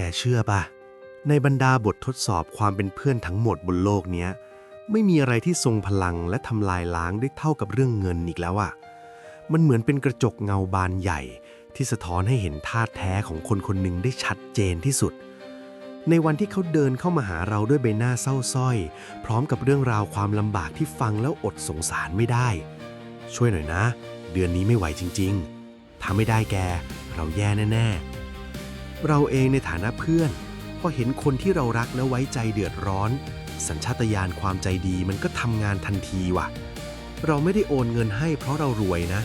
แกเชื่อปะในบรรดาบททดสอบความเป็นเพื่อนทั้งหมดบนโลกเนี้ย ไม่มีอะไรที่ทรงพลังและทำลายล้างได้เท่ากับเรื่องเงินอีกแล้วอะมันเหมือนเป็นกระจกเงาบานใหญ่ ที่สะท้อนให้เห็นท่าแท้ของคนคนหนึ่งได้ชัดเจนที่สุด ในวันที่เขาเดินเข้ามาหาเราด้วยใบหน้าเศร้าส้อย พร้อมกับเรื่องราวความลำบากที่ฟังแล้วอดสงสารไม่ได้ ช่วยหน่อยนะ เดือนนี้ไม่ไหวจริงๆถ้าไม่ได้แก เราแย่แน่ๆ เราเองในฐานะเพื่อนพอเห็นคนที่เรารักและไว้ใจเดือดร้อน สัญชาตญาณความใจดีมันก็ทำงานทันทีว่ะ เราไม่ได้โอนเงินให้เพราะเรารวยนะ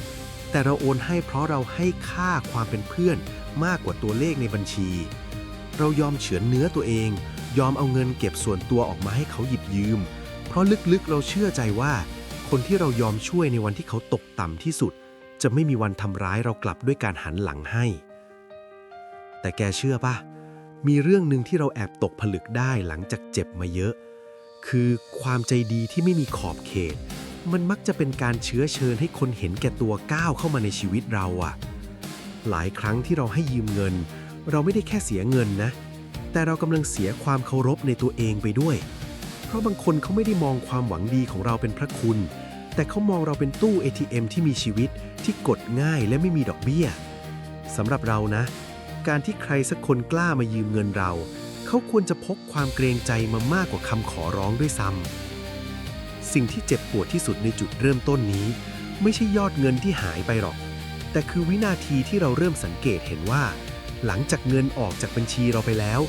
แต่เราโอนให้เพราะเราให้ค่าความเป็นเพื่อนมากกว่าตัวเลขในบัญชี เรายอมเฉือนเนื้อตัวเอง ยอมเอาเงินเก็บส่วนตัวออกมาให้เขาหยิบยืม เพราะลึกๆเราเชื่อใจว่า คนที่เรายอมช่วยในวันที่เขาตกต่ำที่สุด จะไม่มีวันทำร้ายเรากลับด้วยการหันหลังให้ แต่แกเชื่อปะมีเรื่องหนึ่งที่เราแอบตกผลึกได้หลังจากเจ็บมาเยอะ คือความใจดีที่ไม่มีขอบเขต มันมักจะเป็นการเชื้อเชิญให้คนเห็นแก่ตัวก้าวเข้ามาในชีวิตเราอะหลายครั้งที่เราให้ยืมเงิน เราไม่ได้แค่เสียเงินนะ แต่เรากำลังเสียความเคารพในตัวเองไปด้วย เพราะบางคนเขาไม่ได้มองความหวังดีของเราเป็นพระคุณ แต่เขามองเราเป็นตู้ ATM ที่มีชีวิตที่กดง่ายและไม่มีดอกเบี้ยสำหรับเรานะ การที่ใครสักคนกล้ามายืมเงินเรา เขาควรจะพกความเกรงใจมามากกว่าคำขอร้องด้วยซ้ำสิ่งที่เจ็บปวดที่สุดในจุดเริ่มต้นนี้ ไม่ใช่ยอดเงินที่หายไปหรอก แต่คือวินาทีที่เราเริ่มสังเกตเห็นว่า หลังจากเงินออกจากบัญชีเราไปแล้ว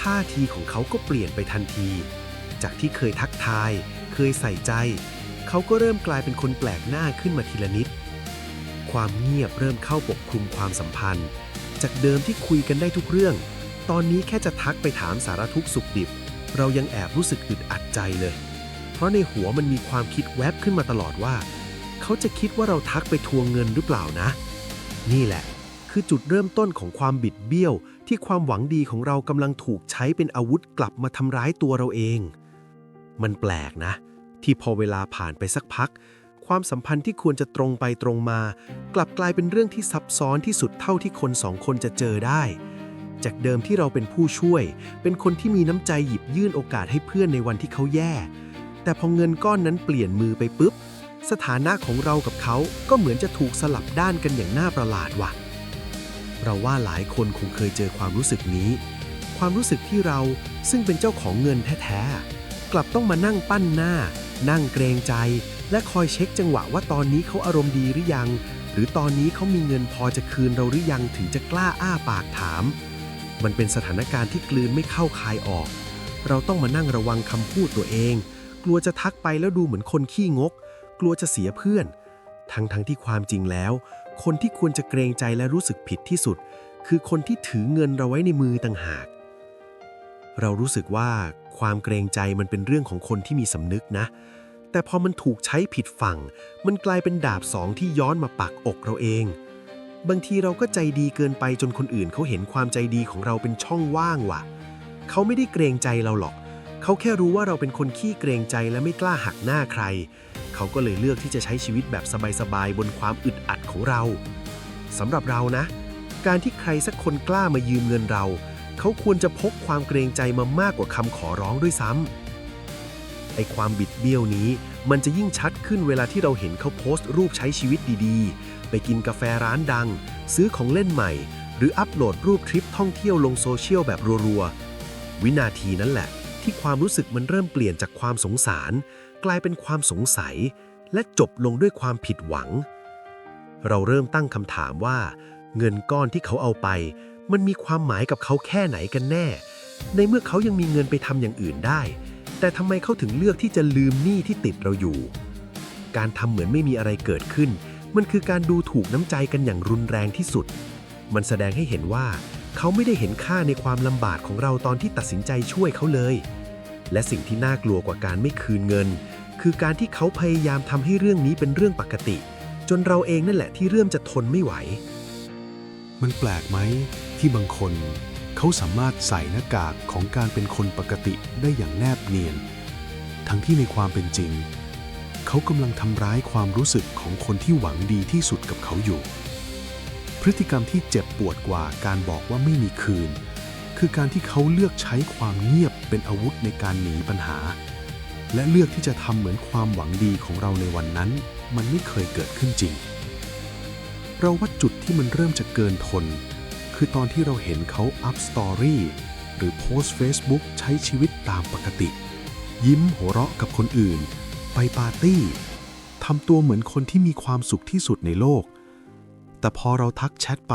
ท่าทีของเขาก็เปลี่ยนไปทันที จากที่เคยทักทาย เคยใส่ใจ เขาก็เริ่มกลายเป็นคนแปลกหน้าขึ้นมาทีละนิด ความเงียบเริ่มเข้าปกคลุมความสัมพันธ์ จากเดิมที่คุยกันได้ทุกเรื่อง ตอนนี้แค่จะทักไปถามสารทุกสุขดิบ เรายังแอบรู้สึกอึดอัดใจเลย เพราะในหัวมันมีความคิดแวบขึ้นมาตลอดว่า เขาจะคิดว่าเราทักไปทวงเงินหรือเปล่านะ นี่แหละ คือจุดเริ่มต้นของความบิดเบี้ยว ที่ความหวังดีของเรากำลังถูกใช้เป็นอาวุธกลับมาทำร้ายตัวเราเอง มันแปลกนะ ที่พอเวลาผ่านไปสักพัก ความสัมพันธ์ที่ควรจะตรงไปตรงมา กลับกลายเป็นเรื่องที่ซับซ้อนที่สุดเท่าที่คนสองคนจะเจอได้ จากเดิมที่เราเป็นผู้ช่วย เป็นคนที่มีน้ำใจหยิบยื่นโอกาสให้เพื่อนในวันที่เขาแย่ แต่พอเงินก้อนนั้นเปลี่ยนมือไปปุ๊บ สถานะของเรากับเขาก็เหมือนจะถูกสลับด้านกันอย่างน่าประหลาดว่ะ เราว่าหลายคนคงเคยเจอความรู้สึกนี้ ความรู้สึกที่เราซึ่งเป็นเจ้าของเงินแท้ๆกลับต้องมานั่งปั้นหน้า นั่งเกรงใจ และคอยเช็คจังหวะว่าตอนนี้เขาอารมณ์ดีหรือยัง หรือตอนนี้เขามีเงินพอจะคืนเราหรือยังถึงจะกล้าอ้าปากถาม มันเป็นสถานการณ์ที่กลืนไม่เข้าคายออก เราต้องมานั่งระวังคำพูดตัวเอง กลัวจะทักไปแล้วดูเหมือนคนขี้งก กลัวจะเสียเพื่อน ทั้งทั้งที่ความจริงแล้ว คนที่ควรจะเกรงใจและรู้สึกผิดที่สุด คือคนที่ถือเงินเราไว้ในมือต่างหาก เรารู้สึกว่าความเกรงใจมันเป็นเรื่องของคนที่มีสำนึกนะ แต่พอมันถูกใช้ผิดฝั่ง มันกลายเป็นดาบสองที่ย้อนมาปักอกเราเอง บางทีเราก็ใจดีเกินไปจนคนอื่นเขาเห็นความใจดีของเราเป็นช่องว่างว่ะ เขาไม่ได้เกรงใจเราหรอก เขาแค่รู้ว่าเราเป็นคนขี้เกรงใจและไม่กล้าหักหน้าใคร เขาก็เลยเลือกที่จะใช้ชีวิตแบบสบายๆบนความอึดอัดของเราสำหรับเรานะ การที่ใครสักคนกล้ามายืมเงินเรา เขาควรจะพกความเกรงใจมามากกว่าคำขอร้องด้วยซ้ำ ไอความบิดเบี้ยวนี้ มันจะยิ่งชัดขึ้นเวลาที่เราเห็นเขาโพสต์รูปใช้ชีวิตดีๆ ไปกินกาแฟร้านดัง ซื้อของเล่นใหม่ หรืออัปโหลดรูปทริปท่องเที่ยวลงโซเชียลแบบรัวๆ วินาทีนั้นแหละ ที่ความรู้สึกมันเริ่มเปลี่ยนจากความสงสาร กลายเป็นความสงสัย และจบลงด้วยความผิดหวัง เราเริ่มตั้งคำถามว่า เงินก้อนที่เขาเอาไป มันมีความหมายกับเขาแค่ไหนกันแน่ ในเมื่อเขายังมีเงินไปทำอย่างอื่นได้ แต่ทำไมเขาถึงเลือกที่จะลืมหนี้ที่ติดเราอยู่ การทำเหมือนไม่มีอะไรเกิดขึ้น มันคือการดูถูกน้ำใจกันอย่างรุนแรงที่สุด มันแสดงให้เห็นว่า เขาไม่ได้เห็นค่าในความลำบากของเราตอนที่ตัดสินใจช่วยเขาเลย และสิ่งที่น่ากลัวกว่าการไม่คืนเงิน คือการที่เขาพยายามทำให้เรื่องนี้เป็นเรื่องปกติ จนเราเองนั่นแหละที่เริ่มจะทนไม่ไหว มันแปลกไหมที่บางคน เขาสามารถใส่หน้ากากของการเป็นคนปกติได้อย่างแนบเนียน ทั้งที่ในความเป็นจริง เขากำลังทำร้ายความรู้สึกของคนที่หวังดีที่สุดกับเขาอยู่ พฤติกรรมที่เจ็บปวดกว่าการบอกว่าไม่มีคืน คือการที่เขาเลือกใช้ความเงียบเป็นอาวุธในการหนีปัญหา และเลือกที่จะทำเหมือนความหวังดีของเราในวันนั้น มันไม่เคยเกิดขึ้นจริง เราว่าจุดที่มันเริ่มจะเกินทน คือตอนที่เราเห็นเขาอัพสตอรี่หรือโพสต์ Facebook ใช้ชีวิตตามปกติ ยิ้มหัวเราะกับคนอื่น ไปปาร์ตี้ทำตัวเหมือนคนที่มีความสุขที่สุดในโลก แต่พอเราทักแชทไป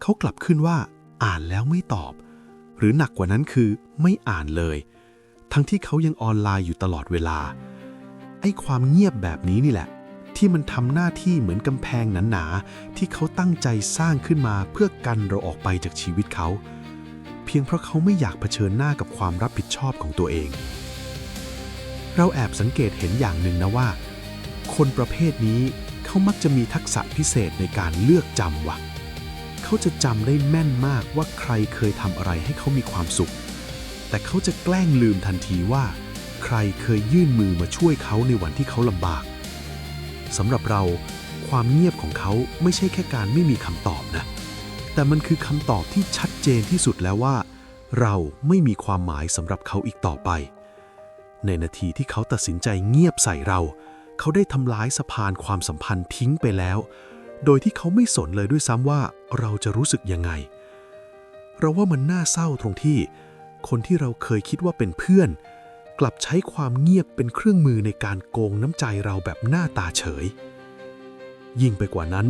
เขากลับขึ้นว่า อ่านแล้วไม่ตอบ หรือหนักกว่านั้นคือไม่อ่านเลย ทั้งที่เขายังออนไลน์อยู่ตลอดเวลาไอ้ความเงียบแบบนี้นี่แหละ ที่มันทำหน้าที่เหมือนกำแพงหนาๆที่เขาตั้งใจสร้างขึ้นมาเพื่อกันเราออกไปจากชีวิตเขา เพียงเพราะเขาไม่อยากเผชิญหน้ากับความรับผิดชอบของตัวเอง เราแอบสังเกตเห็นอย่างหนึ่งนะว่า คนประเภทนี้เขามักจะมีทักษะพิเศษในการเลือกจำว่ะเขาจะจำได้แม่นมากว่าใครเคยทำอะไรให้เขามีความสุข แต่เขาจะแกล้งลืมทันทีว่า ใครเคยยื่นมือมาช่วยเขาในวันที่เขาลำบาก สำหรับเราความเงียบของเขาไม่ใช่แค่การไม่มีคำตอบนะ แต่มันคือคำตอบที่ชัดเจนที่สุดแล้วว่า เราไม่มีความหมายสำหรับเขาอีกต่อไป ในนาทีที่เขาตัดสินใจเงียบใส่เรา เขาได้ทำลายสะพานความสัมพันธ์ทิ้งไปแล้ว โดยที่เขาไม่สนเลยด้วยซ้ำว่าเราจะรู้สึกยังไง เราว่ามันน่าเศร้าตรงที่ คนที่เราเคยคิดว่าเป็นเพื่อน กลับใช้ความเงียบเป็นเครื่องมือในการโกงน้ำใจเราแบบหน้าตาเฉย ยิ่งไปกว่านั้น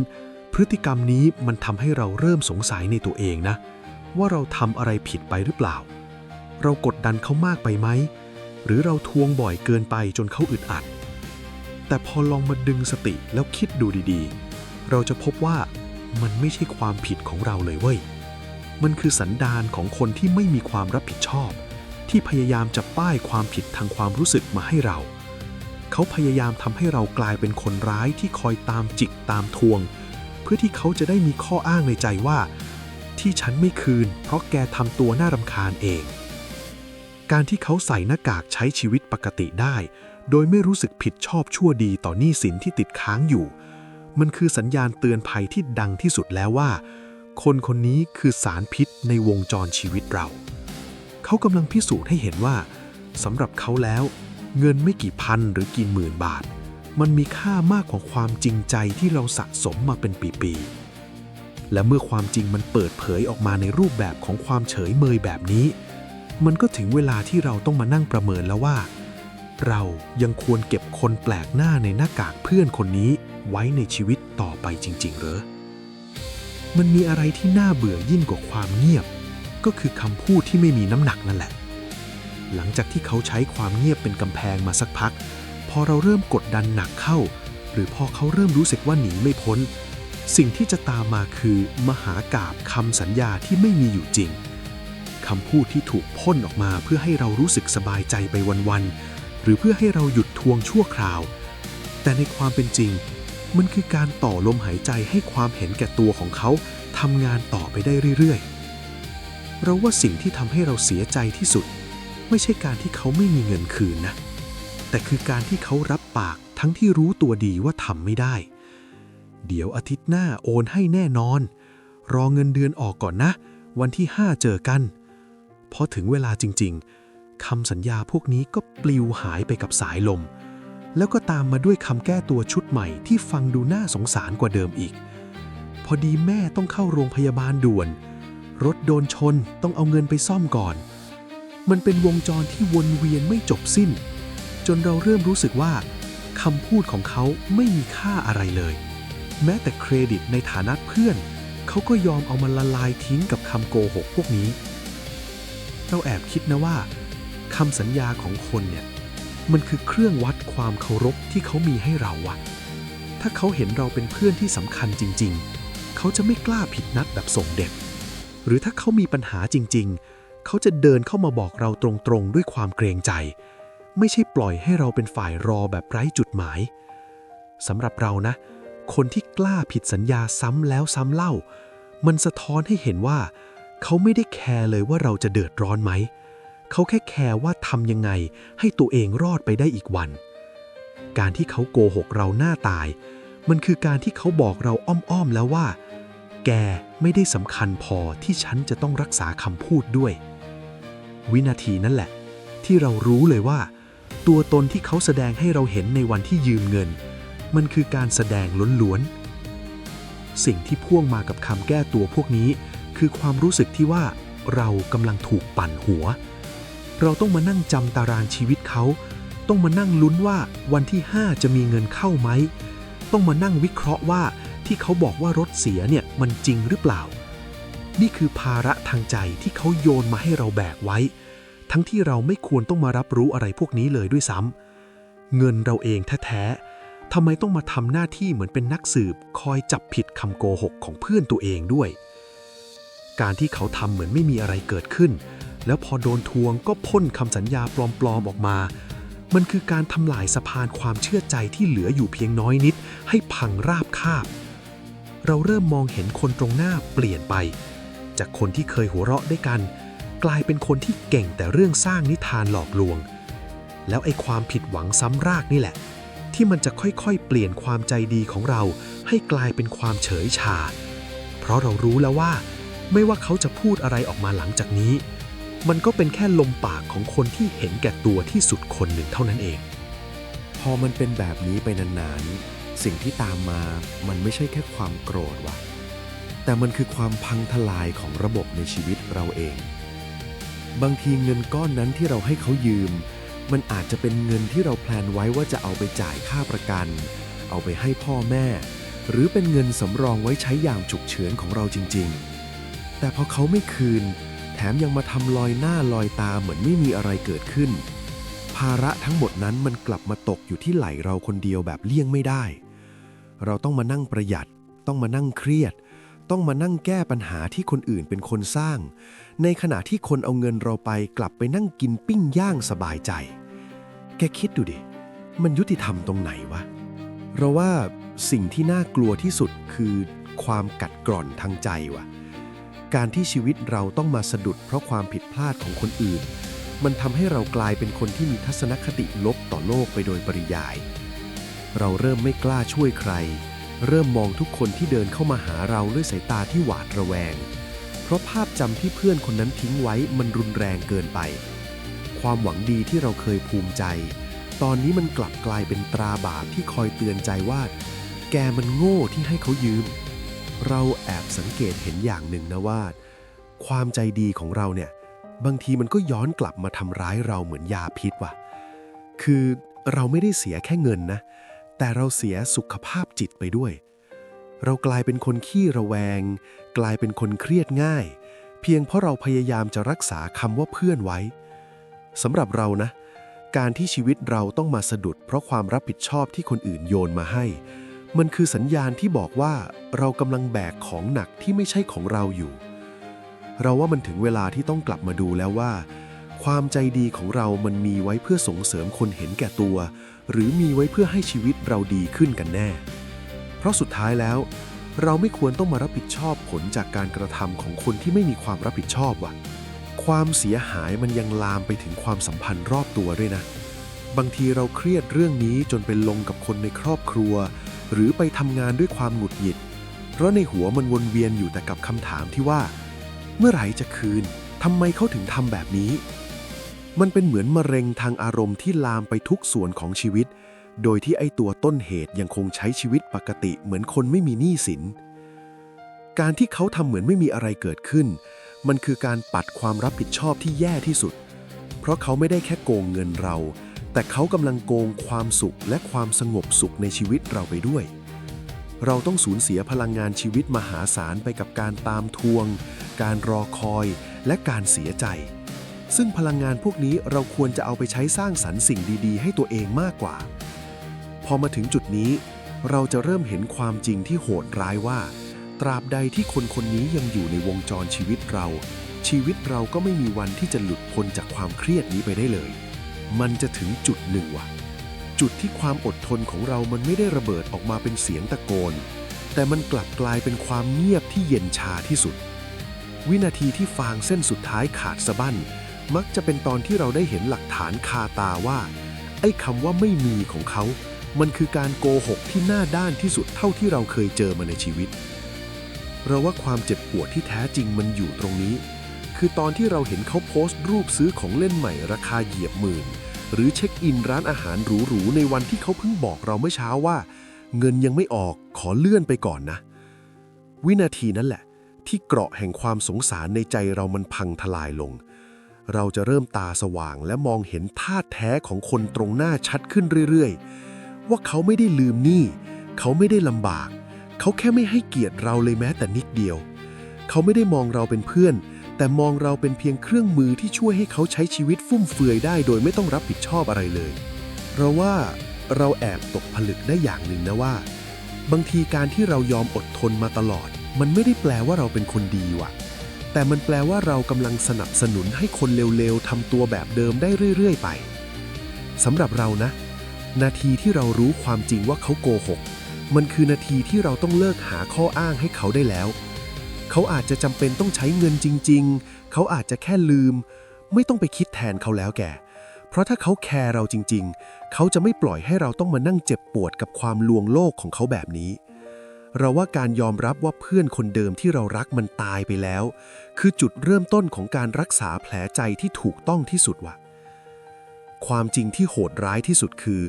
พฤติกรรมนี้มันทำให้เราเริ่มสงสัยในตัวเองนะ ว่าเราทำอะไรผิดไปหรือเปล่า เรากดดันเขามากไปไหม หรือเราทวงบ่อยเกินไปจนเขาอึดอัด แต่พอลองมาดึงสติแล้วคิดดูดีๆ เราจะพบว่ามันไม่ใช่ความผิดของเราเลยเว้ย มันคือสันดานของคนที่ไม่มีความรับผิดชอบ ที่พยายามจะป้ายความผิดทางความรู้สึกมาให้เรา เขาพยายามทำให้เรากลายเป็นคนร้ายที่คอยตามจิกตามทวง เพื่อที่เขาจะได้มีข้ออ้างในใจว่า ที่ฉันไม่คืน เพราะแกทำตัวน่ารำคาญเอง การที่เขาใส่หน้ากากใช้ชีวิตปกติได้ โดยไม่รู้สึกผิดชอบชั่วดีต่อหนี้สินที่ติดค้างอยู่ มันคือสัญญาณเตือนภัยที่ดังที่สุดแล้วว่า คนคนนี้คือสารพิษในวงจรชีวิตเรา เขากำลังพิสูจน์ให้เห็นว่าสำหรับเขาแล้ว เงินไม่กี่พันหรือกี่หมื่นบาท มันมีค่ามากกว่าความจริงใจที่เราสะสมมาเป็นปีๆ และเมื่อความจริงมันเปิดเผยออกมาในรูปแบบของความเฉยเมยแบบนี้ มันก็ถึงเวลาที่เราต้องมานั่งประเมินแล้วว่า เรายังควรเก็บคนแปลกหน้าในหน้ากากเพื่อนคนนี้ไว้ในชีวิตต่อไปจริง ๆ หรือมันมีอะไรที่น่าเบื่อยิ่งกว่าความเงียบ ก็คือคำพูดที่ไม่มีน้ำหนักนั่นแหละ หลังจากที่เขาใช้ความเงียบเป็นกำแพงมาสักพัก พอเราเริ่มกดดันหนักเข้า หรือพอเขาเริ่มรู้สึกว่าหนีไม่พ้น สิ่งที่จะตามมาคือ มหากาบคำสัญญาที่ไม่มีอยู่จริงคำพูดที่ถูกพ่นออกมาเพื่อให้เรารู้สึกสบายใจไปวันๆหรือเพื่อให้เราหยุดทวงชั่วคราว แต่ในความเป็นจริง มันคือการต่อลมหายใจให้ความเห็นแก่ตัวของเขาทำงานต่อไปได้เรื่อยๆ เราว่าสิ่งที่ทำให้เราเสียใจที่สุด ไม่ใช่การที่เขาไม่มีเงินคืนนะ แต่คือการที่เขารับปากทั้งที่รู้ตัวดีว่าทำไม่ได้ เดี๋ยวอาทิตย์หน้าโอนให้แน่นอน รอเงินเดือนออกก่อนนะ วันที่ 5 เจอกัน พอถึงเวลาจริง ๆคำสัญญาพวกนี้ก็ปลิวหายไปกับสายลม แล้วก็ตามมาด้วยคำแก้ตัวชุดใหม่ที่ฟังดูน่าสงสารกว่าเดิมอีก พอดีแม่ต้องเข้าโรงพยาบาลด่วน รถโดนชนต้องเอาเงินไปซ่อมก่อน มันเป็นวงจรที่วนเวียนไม่จบสิ้น จนเราเริ่มรู้สึกว่าคำพูดของเขาไม่มีค่าอะไรเลย แม้แต่เครดิตในฐานะเพื่อน เขาก็ยอมเอามาละลายทิ้งกับคำโกหกพวกนี้ เราแอบคิดนะว่าคำสัญญาของคนเนี่ย มันคือเครื่องวัดความเคารพที่เขามีให้เราอะถ้าเขาเห็นเราเป็นเพื่อนที่สำคัญจริง ๆ เขาจะไม่กล้าผิดนัดแบบส่งเด็ก หรือถ้าเขามีปัญหาจริง ๆ เขาจะเดินเข้ามาบอกเราตรงๆ ด้วยความเกรงใจ ไม่ใช่ปล่อยให้เราเป็นฝ่ายรอแบบไร้จุดหมายสำหรับเรานะ คนที่กล้าผิดสัญญาซ้ำแล้วซ้ำเล่า มันสะท้อนให้เห็นว่า เขาไม่ได้แคร์เลยว่าเราจะเดือดร้อนไหม เขาแค่แคร์ว่าทำยังไงให้ตัวเองรอดไปได้อีกวัน การที่เขาโกหกเราหน้าตาย มันคือการที่เขาบอกเราอ้อมๆแล้วว่า แกไม่ได้สำคัญพอที่ฉันจะต้องรักษาคำพูดด้วย วินาทีนั่นแหละ ที่เรารู้เลยว่า ตัวตนที่เขาแสดงให้เราเห็นในวันที่ยืมเงิน มันคือการแสดงล้วนๆ สิ่งที่พ่วงมากับคำแก้ตัวพวกนี้ คือความรู้สึกที่ว่าเรากำลังถูกปั่นหัว เราต้องมานั่งจำตารางชีวิตเขา ต้องมานั่งลุ้นว่าวันที่ 5 จะมีเงินเข้าไหม ต้องมานั่งวิเคราะห์ว่า ที่เขาบอกว่ารถเสียเนี่ยมันจริงหรือเปล่า นี่คือภาระทางใจที่เขาโยนมาให้เราแบกไว้ ทั้งที่เราไม่ควรต้องมารับรู้อะไรพวกนี้เลยด้วยซ้ำเงินเราเองแท้ๆทำไมต้องมาทำหน้าที่เหมือนเป็นนักสืบ คอยจับผิดคำโกหกของเพื่อนตัวเองด้วย การที่เขาทำเหมือนไม่มีอะไรเกิดขึ้น แล้วพอโดนทวงก็พ่นคำสัญญาปลอมๆออกมามันคือการทำลายสะพานความเชื่อใจที่เหลืออยู่เพียงน้อยนิด ให้พังราบคาบ เราเริ่มมองเห็นคนตรงหน้าเปลี่ยนไป จากคนที่เคยหัวเราะด้วยกัน กลายเป็นคนที่เก่งแต่เรื่องสร้างนิทานหลอกลวง แล้วไอ้ความผิดหวังซ้ำรากนี่แหละ ที่มันจะค่อยๆ เปลี่ยนความใจดีของเรา ให้กลายเป็นความเฉยชา เพราะเรารู้แล้วว่า ไม่ว่าเขาจะพูดอะไรออกมาหลังจากนี้ มันก็เป็นแค่ลมปากของคนที่เห็นแก่ตัวที่สุดคนหนึ่งเท่านั้นเอง พอมันเป็นแบบนี้ไปนานๆ สิ่งที่ตามมามันไม่ใช่แค่ความโกรธว่ะ แต่มันคือความพังทลายของระบบในชีวิตเราเอง บางทีเงินก้อนนั้นที่เราให้เขายืม มันอาจจะเป็นเงินที่เราแพลนไว้ว่าจะเอาไปจ่ายค่าประกัน เอาไปให้พ่อแม่ หรือเป็นเงินสำรองไว้ใช้ยามฉุกเฉินของเราจริง ๆ แต่พอเขาไม่คืน แถมยังมาทำลอยหน้าลอยตาเหมือนไม่มีอะไรเกิดขึ้นภาระทั้งหมดนั้นมันกลับมาตกอยู่ที่ไหลเราคนเดียวแบบเลี่ยงไม่ได้ เราต้องมานั่งประหยัด ต้องมานั่งเครียด ต้องมานั่งแก้ปัญหาที่คนอื่นเป็นคนสร้าง ในขณะที่คนเอาเงินเราไปกลับไปนั่งกินปิ้งย่างสบายใจ แกคิดดูดิ มันยุติธรรมตรงไหนวะ เราว่าสิ่งที่น่ากลัวที่สุดคือความกัดกร่อนทางใจวะการที่ชีวิตเราต้องมาสะดุดเพราะความผิดพลาดของคนอื่น มันทำให้เรากลายเป็นคนที่มีทัศนคติลบต่อโลกไปโดยปริยาย เราเริ่มไม่กล้าช่วยใคร เริ่มมองทุกคนที่เดินเข้ามาหาเราด้วยสายตาที่หวาดระแวง เพราะภาพจำที่เพื่อนคนนั้นทิ้งไว้มันรุนแรงเกินไป ความหวังดีที่เราเคยภูมิใจ ตอนนี้มันกลับกลายเป็นตราบาปที่คอยเตือนใจว่า แกมันโง่ที่ให้เขายืม เราแอบสังเกตเห็นอย่างหนึ่งนะว่า ความใจดีของเราเนี่ย บางทีมันก็ย้อนกลับมาทำร้ายเราเหมือนยาพิษว่ะ คือเราไม่ได้เสียแค่เงินนะ แต่เราเสียสุขภาพจิตไปด้วย เรากลายเป็นคนขี้ระแวง กลายเป็นคนเครียดง่าย เพียงเพราะเราพยายามจะรักษาคำว่าเพื่อนไว้สำหรับเรานะ การที่ชีวิตเราต้องมาสะดุด เพราะความรับผิดชอบที่คนอื่นโยนมาให้ มันคือสัญญาณที่บอกว่าเรากำลังแบกของหนักที่ไม่ใช่ของเราอยู่ เราว่ามันถึงเวลาที่ต้องกลับมาดูแล้วว่า ความใจดีของเรามันมีไว้เพื่อส่งเสริมคนเห็นแก่ตัว หรือมีไว้เพื่อให้ชีวิตเราดีขึ้นกันแน่ เพราะสุดท้ายแล้ว เราไม่ควรต้องมารับผิดชอบผลจากการกระทำของคนที่ไม่มีความรับผิดชอบว่ะ ความเสียหายมันยังลามไปถึงความสัมพันธ์รอบตัวด้วยนะ บางทีเราเครียดเรื่องนี้จนเป็นลงกับคนในครอบครัว หรือไปทำงานด้วยความหงุดหงิด เพราะในหัวมันวนเวียนอยู่แต่กับคำถามที่ว่า เมื่อไหร่จะคืนทำไมเขาถึงทำแบบนี้ มันเป็นเหมือนมะเร็งทางอารมณ์ที่ลามไปทุกส่วนของชีวิต โดยที่ไอตัวต้นเหตุยังคงใช้ชีวิตปกติเหมือนคนไม่มีหนี้สิน การที่เขาทำเหมือนไม่มีอะไรเกิดขึ้น มันคือการปัดความรับผิดชอบที่แย่ที่สุด เพราะเขาไม่ได้แค่โกงเงินเรา แต่เขากำลังโกงความสุขและความสงบสุขในชีวิตเราไปด้วย เราต้องสูญเสียพลังงานชีวิตมหาศาลไปกับการตามทวง การรอคอย และการเสียใจ ซึ่งพลังงานพวกนี้เราควรจะเอาไปใช้สร้างสรรค์สิ่งดีๆ ให้ตัวเองมากกว่า พอมาถึงจุดนี้ เราจะเริ่มเห็นความจริงที่โหดร้ายว่า ตราบใดที่คนคนนี้ยังอยู่ในวงจรชีวิตเรา ชีวิตเราก็ไม่มีวันที่จะหลุดพ้นจากความเครียดนี้ไปได้เลย มันจะถึงจุดหนึ่งว่ะ จุดที่ความอดทนของเรามันไม่ได้ระเบิดออกมาเป็นเสียงตะโกน แต่มันกลับกลายเป็นความเงียบที่เย็นชาที่สุด วินาทีที่ฟางเส้นสุดท้ายขาดสะบั้น มักจะเป็นตอนที่เราได้เห็นหลักฐานคาตาว่า ไอ้คำว่าไม่มีของเขา มันคือการโกหกที่หน้าด้านที่สุดเท่าที่เราเคยเจอมาในชีวิต เราว่าความเจ็บปวดที่แท้จริงมันอยู่ตรงนี้ คือตอนที่เราเห็นเขาโพสต์รูปซื้อของเล่นใหม่ราคาเหยียบหมื่น หรือเช็คอินร้านอาหารหรูๆในวันที่เขาเพิ่งบอกเราเมื่อเช้าว่า เงินยังไม่ออกขอเลื่อนไปก่อนนะ วินาทีนั้นแหละ ที่เกราะแห่งความสงสารในใจเรามันพังทลายลง เราจะเริ่มตาสว่างและมองเห็นท่าแท้ของคนตรงหน้าชัดขึ้นเรื่อยๆ ว่าเขาไม่ได้ลืมหนี้ เขาไม่ได้ลำบาก เขาแค่ไม่ให้เกียรติเราเลยแม้แต่นิดเดียว เขาไม่ได้มองเราเป็นเพื่อน แต่มองเราเป็นเพียงเครื่องมือที่ช่วยให้เขาใช้ชีวิตฟุ่มเฟือยได้โดยไม่ต้องรับผิดชอบอะไรเลย เราว่าเราแอบตกผลึกได้อย่างหนึ่งนะว่า บางทีการที่เรายอมอดทนมาตลอด มันไม่ได้แปลว่าเราเป็นคนดีว่ะ แต่มันแปลว่าเรากำลังสนับสนุนให้คนเลวๆทำตัวแบบเดิมได้เรื่อยๆ ไปสำหรับเรานะ นาทีที่เรารู้ความจริงว่าเขาโกหก มันคือนาทีที่เราต้องเลิกหาข้ออ้างให้เขาได้แล้ว เขาอาจจะจำเป็นต้องใช้เงินจริง ๆ เขาอาจจะแค่ลืม ไม่ต้องไปคิดแทนเขาแล้วแกเพราะถ้าเขาแคร์เราจริง ๆ เขาจะไม่ปล่อยให้เราต้องมานั่งเจ็บปวดกับความลวงโลกของเขาแบบนี้ เราว่าการยอมรับว่าเพื่อนคนเดิมที่เรารักมันตายไปแล้ว คือจุดเริ่มต้นของการรักษาแผลใจที่ถูกต้องที่สุดว่ะความจริงที่โหดร้ายที่สุดคือ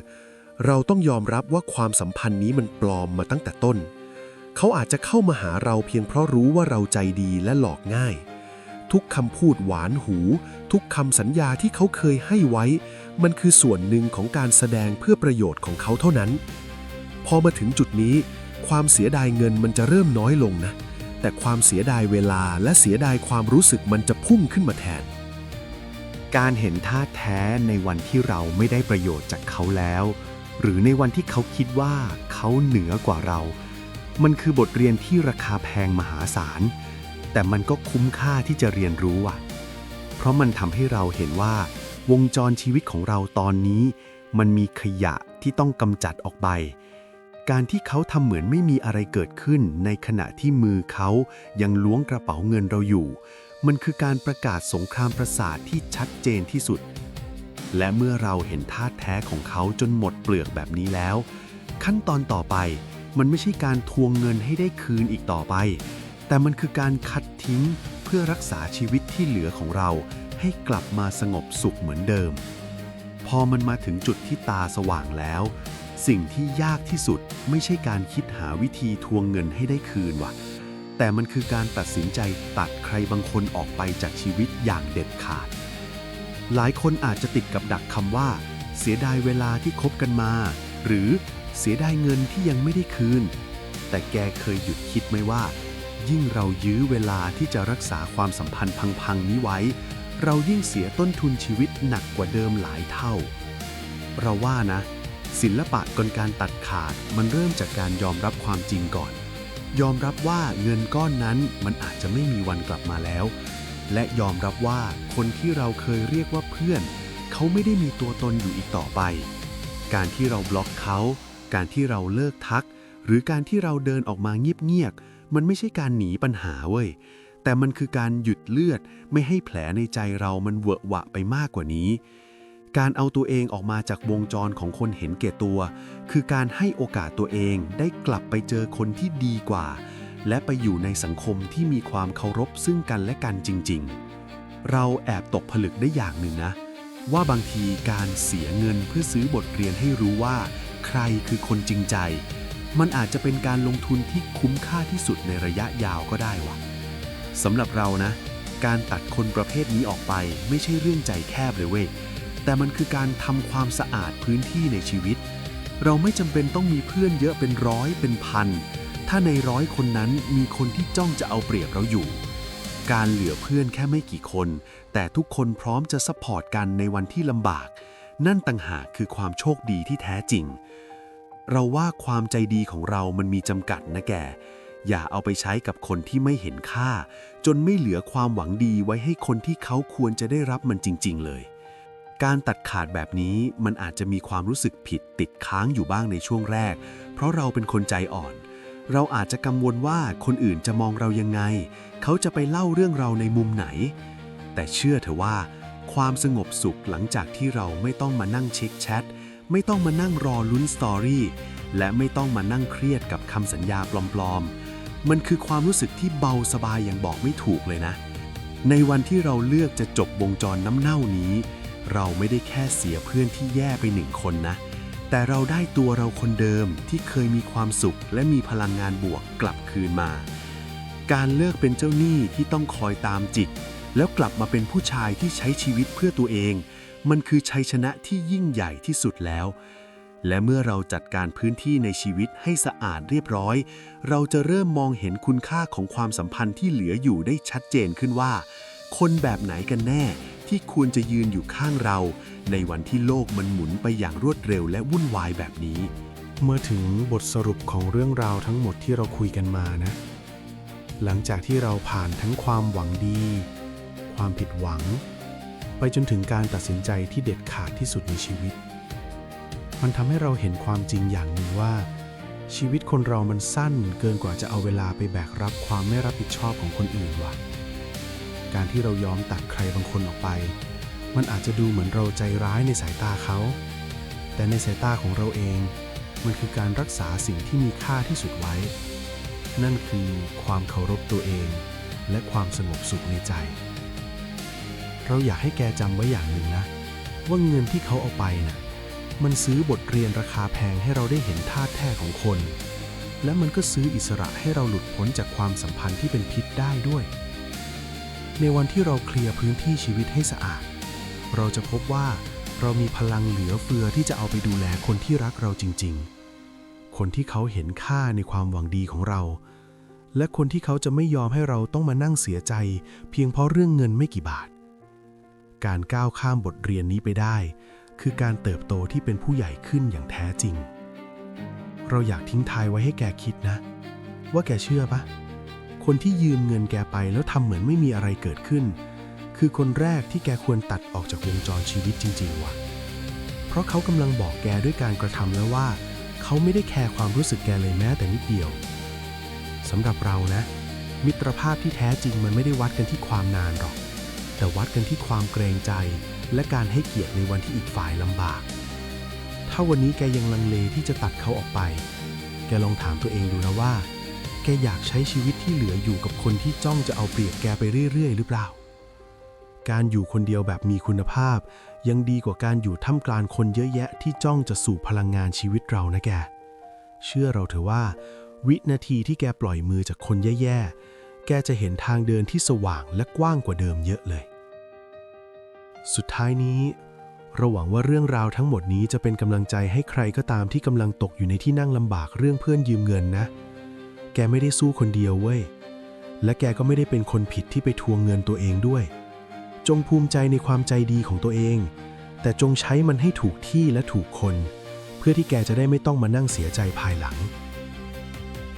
เราต้องยอมรับว่าความสัมพันธ์นี้มันปลอมมาตั้งแต่ต้น เขาอาจจะเข้ามาหาเราเพียงเพราะรู้ว่าเราใจดีและหลอกง่าย ทุกคำพูดหวานหู ทุกคำสัญญาที่เขาเคยให้ไว้ มันคือส่วนหนึ่งของการแสดงเพื่อประโยชน์ของเขาเท่านั้น พอมาถึงจุดนี้ ความเสียดายเงินมันจะเริ่มน้อยลงนะ แต่ความเสียดายเวลาและเสียดายความรู้สึกมันจะพุ่งขึ้นมาแทน การเห็นท่าแท้ในวันที่เราไม่ได้ประโยชน์จากเขาแล้ว หรือในวันที่เขาคิดว่าเขาเหนือกว่าเรา มันคือบทเรียนที่ราคาแพงมหาศาล แต่มันก็คุ้มค่าที่จะเรียนรู้อะ เพราะมันทำให้เราเห็นว่า วงจรชีวิตของเราตอนนี้ มันมีขยะที่ต้องกำจัดออกไป การที่เขาทำเหมือนไม่มีอะไรเกิดขึ้นในขณะที่มือเขายังล้วงกระเป๋าเงินเราอยู่ มันคือการประกาศสงครามประสาทที่ชัดเจนที่สุด และเมื่อเราเห็นท่าแท้ของเขาจนหมดเปลือกแบบนี้แล้ว ขั้นตอนต่อไปมันไม่ใช่การทวงเงินให้ได้คืนอีกต่อไป แต่มันคือการคัดทิ้งเพื่อรักษาชีวิตที่เหลือของเรา ให้กลับมาสงบสุขเหมือนเดิม พอมันมาถึงจุดที่ตาสว่างแล้ว สิ่งที่ยากที่สุดไม่ใช่การคิดหาวิธีทวงเงินให้ได้คืนว่ะ แต่มันคือการตัดสินใจตัดใครบางคนออกไปจากชีวิตอย่างเด็ดขาด หลายคนอาจจะติดกับดักคำว่า เสียดายเวลาที่คบกันมา หรือเสียดายเงินที่ยังไม่ได้คืน แต่แกเคยหยุดคิดไหมว่า ยิ่งเรายื้อเวลาที่จะรักษาความสัมพันธ์พังๆนี้ไว้ เรายิ่งเสียต้นทุนชีวิตหนักกว่าเดิมหลายเท่า เราว่านะ ศิลปะกลการตัดขาดมันเริ่มจากการยอมรับความจริงก่อน ยอมรับว่าเงินก้อนนั้นมันอาจจะไม่มีวันกลับมาแล้ว และยอมรับว่าคนที่เราเคยเรียกว่าเพื่อน เขาไม่ได้มีตัวตนอยู่อีกต่อไป การที่เราบล็อกเขา การที่เราเลิกทัก หรือการที่เราเดินออกมาเงียบๆมันไม่ใช่การหนีปัญหาเว้ยแต่มันคือการหยุดเลือดไม่ให้แผลในใจเรามันเวอะหวะไปมากกว่านี้ การเอาตัวเองออกมาจากวงจรของคนเห็นแก่ตัว คือการให้โอกาสตัวเองได้กลับไปเจอคนที่ดีกว่า และไปอยู่ในสังคมที่มีความเคารพซึ่งกันและกันจริง ๆ เราแอบตกผลึกได้อย่างหนึ่งนะ ว่าบางทีการเสียเงินเพื่อซื้อบทเรียนให้รู้ว่า ใครคือคนจริงใจ มันอาจจะเป็นการลงทุนที่คุ้มค่าที่สุดในระยะยาวก็ได้วะสำหรับเรานะ การตัดคนประเภทนี้ออกไปไม่ใช่เรื่องใจแคบเลยเว้ย แต่มันคือการทำความสะอาดพื้นที่ในชีวิต เราไม่จำเป็นต้องมีเพื่อนเยอะเป็นร้อยเป็นพัน ถ้าในร้อยคนนั้นมีคนที่จ้องจะเอาเปรียบเราอยู่ การเหลือเพื่อนแค่ไม่กี่คน แต่ทุกคนพร้อมจะซัพพอร์ตกันในวันที่ลำบาก นั่นต่างหากคือความโชคดีที่แท้จริง เราว่าความใจดีของเรามันมีจำกัดนะแกอย่าเอาไปใช้กับคนที่ไม่เห็นค่า จนไม่เหลือความหวังดีไว้ให้คนที่เขาควรจะได้รับมันจริง ๆ เลย การตัดขาดแบบนี้มันอาจจะมีความรู้สึกผิดติดค้างอยู่บ้างในช่วงแรก เพราะเราเป็นคนใจอ่อน เราอาจจะกังวลว่าคนอื่นจะมองเรายังไง เขาจะไปเล่าเรื่องเราในมุมไหน แต่เชื่อเถอะว่า ความสงบสุขหลังจากที่เราไม่ต้องมานั่งเช็คแชทไม่ต้องมานั่งรอลุ้นสตอรี่และไม่ต้องมานั่งเครียดกับคำสัญญาปลอมๆ มันคือความรู้สึกที่เบาสบายอย่างบอกไม่ถูกเลยนะ ในวันที่เราเลือกจะจบวงจรน้ำเน่านี้ เราไม่ได้แค่เสียเพื่อนที่แย่ไปหนึ่งคนนะ แต่เราได้ตัวเราคนเดิมที่เคยมีความสุข และมีพลังงานบวกกลับคืนมา การเลิกเป็นเจ้าหนี้ที่ต้องคอยตามจิก แล้วกลับมาเป็นผู้ชายที่ใช้ชีวิตเพื่อตัวเอง มันคือชัยชนะที่ยิ่งใหญ่ที่สุดแล้ว และเมื่อเราจัดการพื้นที่ในชีวิตให้สะอาดเรียบร้อย เราจะเริ่มมองเห็นคุณค่าของความสัมพันธ์ที่เหลืออยู่ได้ชัดเจนขึ้นว่า คนแบบไหนกันแน่ที่ควรจะยืนอยู่ข้างเรา ในวันที่โลกมันหมุนไปอย่างรวดเร็วและวุ่นวายแบบนี้ เมื่อถึงบทสรุปของเรื่องราวทั้งหมดที่เราคุยกันมานะ หลังจากที่เราผ่านทั้งความหวังดี ความผิดหวัง ไปจนถึงการตัดสินใจที่เด็ดขาดที่สุดในชีวิต มันทำให้เราเห็นความจริงอย่างหนึ่งว่า ชีวิตคนเรามันสั้นเกินกว่าจะเอาเวลาไปแบกรับความไม่รับผิดชอบของคนอื่นว่ะ การที่เรายอมตัดใครบางคนออกไป มันอาจจะดูเหมือนเราใจร้ายในสายตาเขา แต่ในสายตาของเราเอง มันคือการรักษาสิ่งที่มีค่าที่สุดไว้ นั่นคือความเคารพตัวเอง และความสงบสุขในใจ เราอยากให้แกจำไว้อย่างหนึ่งนะ ว่าเงินที่เขาเอาไปน่ะมันซื้อบทเรียนราคาแพงให้เราได้เห็นท่าแท้ของคน และมันก็ซื้ออิสระให้เราหลุดพ้นจากความสัมพันธ์ที่เป็นพิษได้ด้วย ในวันที่เราเคลียร์พื้นที่ชีวิตให้สะอาด เราจะพบว่าเรามีพลังเหลือเฟือที่จะเอาไปดูแลคนที่รักเราจริง ๆ คนที่เขาเห็นค่าในความหวังดีของเรา และคนที่เขาจะไม่ยอมให้เราต้องมานั่งเสียใจ เพียงเพราะเรื่องเงินไม่กี่บาท การก้าวข้ามบทเรียนนี้ไปได้ คือการเติบโตที่เป็นผู้ใหญ่ขึ้นอย่างแท้จริง เราอยากทิ้งทายไว้ให้แกคิดนะ ว่าแกเชื่อปะ คนที่ยืมเงินแกไปแล้วทำเหมือนไม่มีอะไรเกิดขึ้น คือคนแรกที่แกควรตัดออกจากวงจรชีวิตจริง ๆ ว่ะ เพราะเขากำลังบอกแกด้วยการกระทำแล้วว่า เขาไม่ได้แคร์ความรู้สึกแกเลยแม้แต่นิดเดียวสำหรับเรานะ มิตรภาพที่แท้จริงมันไม่ได้วัดกันที่ความนานหรอก แต่วัดกันที่ความเกรงใจ และการให้เกียรติในวันที่อีกฝ่ายลำบาก ถ้าวันนี้แกยังลังเลที่จะตัดเขาออกไป แกลองถามตัวเองดูนะว่า แกอยากใช้ชีวิตที่เหลืออยู่กับคนที่จ้องจะเอาเปรียบแกไปเรื่อย ๆ หรือเปล่า การอยู่คนเดียวแบบมีคุณภาพ ยังดีกว่าการอยู่ท่ามกลางคนเยอะแยะที่จ้องจะสู่พลังงานชีวิตเรานะแก เชื่อเราเถอะว่า วินาทีที่แกปล่อยมือจากคนแย่ๆ แกจะเห็นทางเดินที่สว่างและกว้างกว่าเดิมเยอะเลย สุดท้ายนี้เราหวังว่าเรื่องราวทั้งหมดนี้จะเป็นกำลังใจให้ใครก็ตามที่กำลังตกอยู่ในที่นั่งลำบากเรื่องเพื่อนยืมเงินนะ แกไม่ได้สู้คนเดียวเว้ย และแกก็ไม่ได้เป็นคนผิดที่ไปทวงเงินตัวเองด้วย จงภูมิใจในความใจดีของตัวเอง แต่จงใช้มันให้ถูกที่และถูกคน เพื่อที่แกจะได้ไม่ต้องมานั่งเสียใจภายหลัง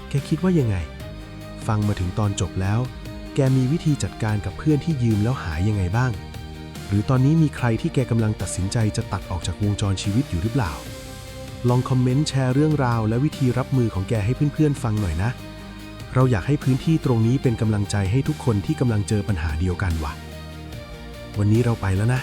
แกคิดว่ายังไง ฟังมาถึงตอนจบแล้ว แกมีวิธีจัดการกับเพื่อนที่ยืมแล้วหายยังไงบ้าง หรือตอนนี้มีใครที่แกกำลังตัดสินใจจะตัดออกจากวงจรชีวิตอยู่หรือเปล่าลองคอมเมนต์แชร์เรื่องราวและวิธีรับมือของแกให้เพื่อนๆฟังหน่อยนะ เราอยากให้พื้นที่ตรงนี้เป็นกำลังใจให้ทุกคนที่กำลังเจอปัญหาเดียวกันว่ะวันนี้เราไปแล้วนะ